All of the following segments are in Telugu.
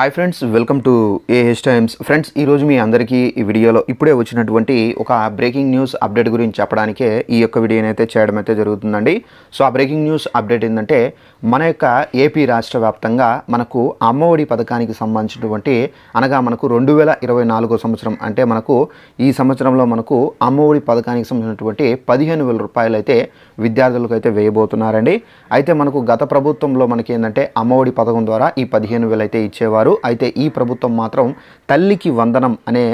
Hi friends welcome to A H times. Friends ఈరోజు మీ అందరికీ ఈ వీడియోలో ఇప్పుడే వచ్చినటువంటి ఒక బ్రేకింగ్ న్యూస్ అప్డేట్ గురించి చెప్పడానికే ఈ యొక్క వీడియోని అయితే చేయడం అయితే జరుగుతుందండి. సో ఆ బ్రేకింగ్ న్యూస్ అప్డేట్ ఏంటంటే మన యొక్క ఏపీ రాష్ట్ర వ్యాప్తంగా మనకు అమ్మఒడి పథకానికి సంబంధించినటువంటి అనగా మనకు రెండు వేల ఇరవై నాలుగో సంవత్సరం అంటే మనకు ఈ సంవత్సరంలో మనకు అమ్మఒడి పథకానికి సంబంధించినటువంటి పదిహేను వేల రూపాయలు అయితే విద్యార్థులకు అయితే వేయబోతున్నారండి. అయితే మనకు గత ప్రభుత్వంలో మనకి ఏంటంటే అమ్మఒడి పథకం ద్వారా ఈ పదిహేను వేలు అయితే ఇచ్చేవారు. అయితే ఈ ప్రభుత్వం మాత్రం తల్లికి వందనం అనే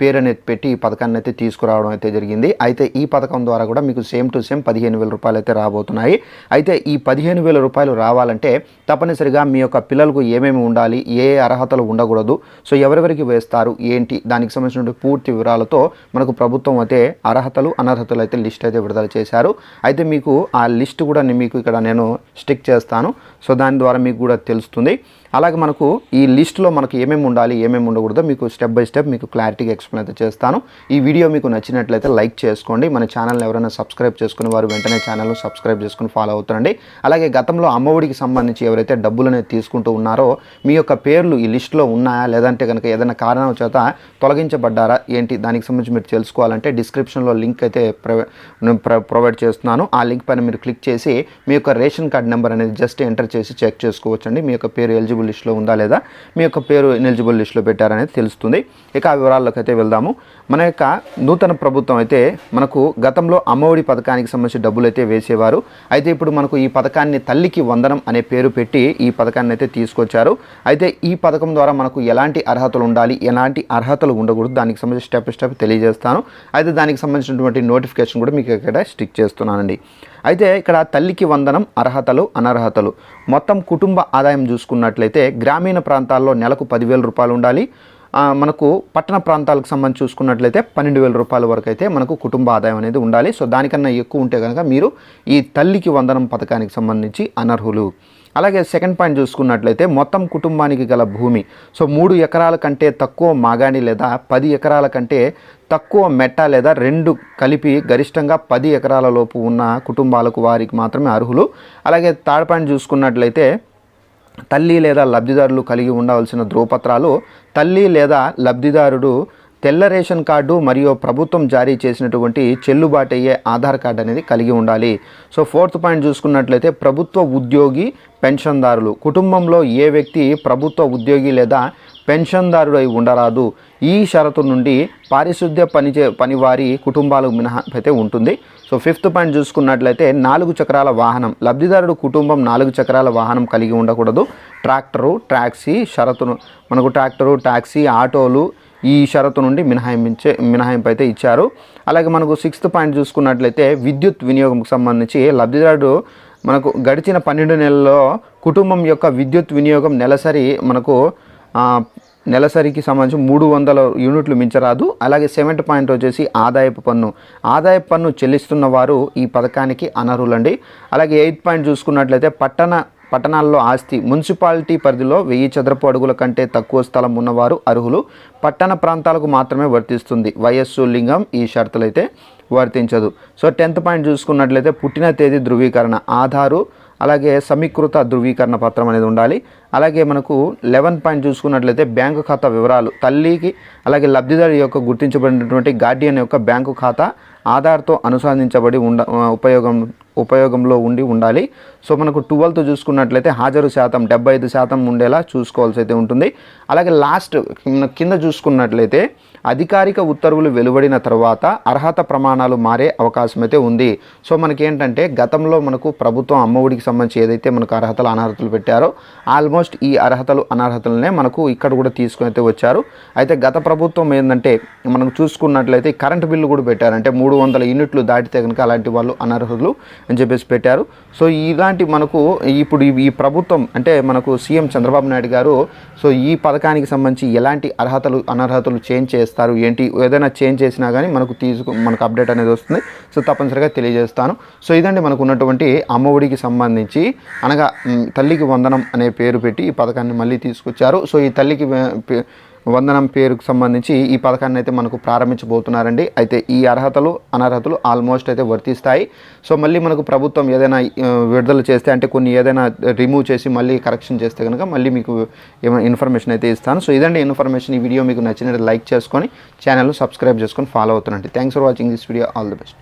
పేరు అనేది పెట్టి ఈ పథకాన్ని అయితే తీసుకురావడం అయితే జరిగింది. అయితే ఈ పథకం ద్వారా కూడా మీకు సేమ్ టు సేమ్ పదిహేను వేల రూపాయలు అయితే రాబోతున్నాయి. అయితే ఈ పదిహేను వేల రూపాయలు రావాలంటే తప్పనిసరిగా మీ యొక్క పిల్లలకు ఏమేమి ఉండాలి ఏ అర్హతలు ఉండకూడదు సో ఎవరెవరికి వేస్తారు ఏంటి దానికి సంబంధించిన పూర్తి వివరాలతో మనకు ప్రభుత్వం అయితే అర్హతలు అనర్హతలు అయితే లిస్ట్ అయితే విడుదల చేశారు. అయితే మీకు ఆ లిస్ట్ కూడా మీకు ఇక్కడ నేను స్టిక్ చేస్తాను. సో దాని ద్వారా మీకు కూడా తెలుస్తుంది. అలాగే మనకు ఈ లిస్ట్లో మనకు ఏమేమి ఉండాలి ఏమేమి ఉండకూడదో మీకు స్టెప్ బై స్టెప్ మీకు క్లారిటీ పూర్తిగా ఎక్స్ప్లెయిన్ అయితే చేస్తాను. ఈ వీడియో మీకు నచ్చినట్లయితే లైక్ చేసుకోండి. మన ఛానల్ని ఎవరైనా సబ్స్క్రైబ్ చేసుకుని వారు వెంటనే ఛానల్ను సబ్స్క్రైబ్ చేసుకుని ఫాలో అవుతారండి అలాగే గతంలో అమ్మఒడికి సంబంధించి ఎవరైతే డబ్బులు అనేది తీసుకుంటూ ఉన్నారో మీ యొక్క పేర్లు ఈ లిస్టులో ఉన్నాయా? లేదంటే కనుక ఏదైనా కారణం చేత తొలగించబడ్డారా? ఏంటి? దానికి సంబంధించి మీరు తెలుసుకోవాలంటే డిస్క్రిప్షన్లో లింక్ అయితే ప్రొవైడ్ చేస్తున్నాను. ఆ లింక్ పైన మీరు క్లిక్ చేసి మీ యొక్క రేషన్ కార్డ్ నెంబర్ అనేది జస్ట్ ఎంటర్ చేసి చెక్ చేసుకోవచ్చండి. మీ యొక్క పేరు ఎలిజిబుల్ లిస్ట్లో ఉందా లేదా? మీ యొక్క పేరు ఎలిజిబుల్ లిస్ట్లో పెట్టారనేది తెలుస్తుంది. ఇక ఆ వివరాల్లోకి అయితే వెళ్దాము. మన యొక్క నూతన ప్రభుత్వం అయితే మనకు గతంలో అమ్మఒడి పథకానికి సంబంధించి డబ్బులు అయితే వేసేవారు. అయితే ఇప్పుడు మనకు ఈ పథకాన్ని తల్లికి వందనం అనే పేరు పెట్టి ఈ పథకాన్ని అయితే తీసుకొచ్చారు. అయితే ఈ పథకం ద్వారా మనకు ఎలాంటి అర్హతలు ఉండాలి ఎలాంటి అర్హతలు ఉండకూడదు దానికి సంబంధించి స్టెప్ స్టెప్ తెలియజేస్తాను. అయితే దానికి సంబంధించినటువంటి నోటిఫికేషన్ కూడా మీకు ఇక్కడ స్టిక్ చేస్తున్నానండి. అయితే ఇక్కడ తల్లికి వందనం అర్హతలు అనర్హతలు. మొత్తం కుటుంబ ఆదాయం చూసుకున్నట్లయితే గ్రామీణ ప్రాంతాల్లో నెలకు పదివేల రూపాయలు ఉండాలి. మనకు పట్టణ ప్రాంతాలకు సంబంధించి చూసుకున్నట్లయితే పన్నెండు వేల రూపాయల వరకు అయితే మనకు కుటుంబ ఆదాయం అనేది ఉండాలి. సో దానికన్నా ఎక్కువ ఉంటే కనుక మీరు ఈ తల్లికి వందనం పథకానికి సంబంధించి అనర్హులు. అలాగే సెకండ్ పాయింట్ చూసుకున్నట్లయితే మొత్తం కుటుంబానికి గల భూమి. సో మూడు ఎకరాల కంటే తక్కువ మాగాణి లేదా పది ఎకరాల కంటే తక్కువ మెట్ట లేదా రెండు కలిపి గరిష్టంగా పది ఎకరాల లోపు ఉన్న కుటుంబాలకు వారికి మాత్రమే అర్హులు. అలాగే థర్డ్ పాయింట్ చూసుకున్నట్లయితే తల్లి లేదా లబ్ధిదారులు కలిగి ఉండవలసిన ధ్రువపత్రాలు తల్లి లేదా లబ్ధిదారుడు తెల్ల రేషన్ కార్డు మరియు ప్రభుత్వం జారీ చేసినటువంటి చెల్లుబాటు అయ్యే ఆధార్ కార్డు అనేది కలిగి ఉండాలి. సో ఫోర్త్ పాయింట్ చూసుకున్నట్లయితే ప్రభుత్వ ఉద్యోగి పెన్షన్దారులు. కుటుంబంలో ఏ వ్యక్తి ప్రభుత్వ ఉద్యోగి లేదా పెన్షన్దారుడు అయి ఉండరాదు. ఈ షరతు నుండి పారిశుద్ధ్య పనిచే పనివారి కుటుంబాలకు మినహా అయితే ఉంటుంది. సో ఫిఫ్త్ పాయింట్ చూసుకున్నట్లయితే నాలుగు చక్రాల వాహనం లబ్ధిదారుడు కుటుంబం నాలుగు చక్రాల వాహనం కలిగి ఉండకూడదు. ట్రాక్టరు ట్యాక్సీ షరతును మనకు ట్రాక్టరు ట్యాక్సీ ఆటోలు ఈ షరతు నుండి మినహాయించే మినహాయింపు అయితే ఇచ్చారు. అలాగే మనకు సిక్స్త్ పాయింట్ చూసుకున్నట్లయితే విద్యుత్ వినియోగంకు సంబంధించి లబ్ధిదారుడు మనకు గడిచిన పన్నెండు నెలల్లో కుటుంబం యొక్క విద్యుత్ వినియోగం నెలసరి మనకు నెలసరికి సంబంధించి మూడు వందల యూనిట్లు మించరాదు. అలాగే సెవెంత్ పాయింట్ వచ్చేసి ఆదాయపు పన్ను. ఆదాయపు పన్ను చెల్లిస్తున్న వారు ఈ పథకానికి అనర్హులండి. అలాగే ఎయిత్ పాయింట్ చూసుకున్నట్లయితే పట్టణ పట్టణాల్లో ఆస్తి మున్సిపాలిటీ పరిధిలో వెయ్యి చదరపు అడుగుల కంటే తక్కువ స్థలం ఉన్నవారు అర్హులు. పట్టణ ప్రాంతాలకు మాత్రమే వర్తిస్తుంది. వయస్సు లింగం ఈ షరతులైతే వర్తించదు. సో టెన్త్ పాయింట్ చూసుకున్నట్లయితే పుట్టిన తేదీ ధృవీకరణ ఆధారు అలాగే సమీకృత ధృవీకరణ పత్రం అనేది ఉండాలి. అలాగే మనకు లెవెన్ పాయింట్ చూసుకున్నట్లయితే బ్యాంకు ఖాతా వివరాలు తల్లికి అలాగే లబ్ధిదారు యొక్క గుర్తించబడినటువంటి గార్డియన్ యొక్క బ్యాంకు ఖాతా ఆధార్తో అనుసంధించబడి ఉండ ఉపయోగం ఉపయోగంలో ఉండి ఉండాలి. సో మనకు ట్వెల్త్ చూసుకున్నట్లయితే హాజరు శాతం డెబ్బై ఐదు శాతం ఉండేలా చూసుకోవాల్సి అయితే ఉంటుంది. అలాగే లాస్ట్ కింద చూసుకున్నట్లయితే అధికారిక ఉత్తర్వులు వెలువడిన తర్వాత అర్హత ప్రమాణాలు మారే అవకాశం అయితే ఉంది. సో మనకేంటంటే గతంలో మనకు ప్రభుత్వం అమ్మఒడికి సంబంధించి ఏదైతే మనకు అర్హతలు అనర్హతలు పెట్టారో ఆల్మోస్ట్ ఈ అర్హతలు అనర్హతలనే మనకు ఇక్కడ కూడా తీసుకుని అయితే వచ్చారు. అయితే గత ప్రభుత్వం ఏంటంటే మనం చూసుకున్నట్లయితే కరెంటు బిల్లు కూడా పెట్టారంటే మూడు వందల యూనిట్లు దాటితే కనుక అలాంటి వాళ్ళు అనర్హులు. అని చెప్పేసి పెట్టారు. సో ఇలాంటి మనకు ఇప్పుడు ఈ- ప్రభుత్వం అంటే మనకు సీఎం చంద్రబాబు నాయుడు గారు సో ఈ పథకానికి సంబంధించి ఎలాంటి అర్హతలు అనర్హతలు చేంజ్ చేస్తారు? ఏంటి? ఏదైనా చేంజ్ చేసినా కానీ మనకు తీసుకు మనకు అప్డేట్ అనేది వస్తుంది. సో తప్పనిసరిగా తెలియజేస్తాను. సో ఇదండి మనకు ఉన్నటువంటి అమ్మఒడికి సంబంధించి అనగా తల్లికి వందనం అనే పేరు పెట్టి ఈ పథకాన్ని మళ్ళీ తీసుకొచ్చారు. సో ఈ తల్లికి వందనం పేరుకు సంబంధించి ఈ పథకాన్ని అయితే మనకు ప్రారంభించబోతున్నారండి. అయితే ఈ అర్హతలు అనర్హతలు ఆల్మోస్ట్ అయితే వర్తిస్తాయి సో మళ్ళీ మనకు ప్రభుత్వం ఏదైనా విడుదల చేస్తే అంటే కొన్ని ఏదైనా రిమూవ్ చేసి మళ్ళీ కరెక్షన్ చేస్తే కనుక మళ్ళీ మీకు ఏమైనా ఇన్ఫర్మేషన్ అయితే ఇస్తాను. సో ఇదండి ఇన్ఫర్మేషన్. ఈ వీడియో మీకు నచ్చినట్టు లైక్ చేసుకొని ఛానల్ సబ్స్క్రైబ్ చేసుకొని ఫాలో అవుతానండి thanks for watching this video. All the best.